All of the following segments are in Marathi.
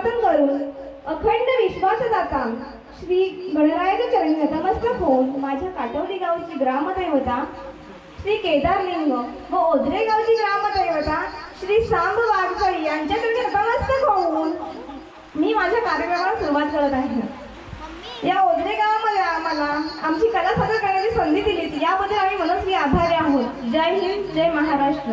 अभिवादन करून अखंड विश्वासदाता श्री गणरायाच्या चरणी नतमस्तक होऊन माझ्या काटवली गावची ग्रामदैवता श्री केदारलिंग व ओझरे गावची ग्रामदैवता श्री सांब वाघचळी यांच्याकडे नतमस्तक होऊन मी माझ्या कार्यक्रमाला सुरुवात करत आहे. या ओझरे गावामध्ये आम्हाला आमची कला सादर करण्याची संधी दिली. याबद्दल आम्ही मनस्वी आभारी आहोत. जय हिंद जय महाराष्ट्र.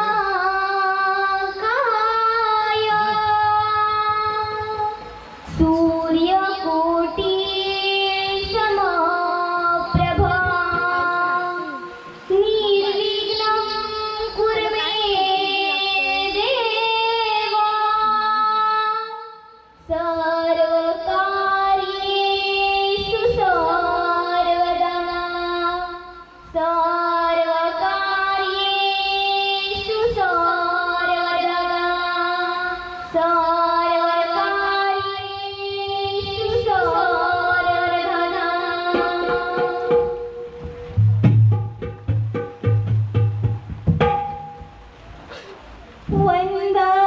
วันใด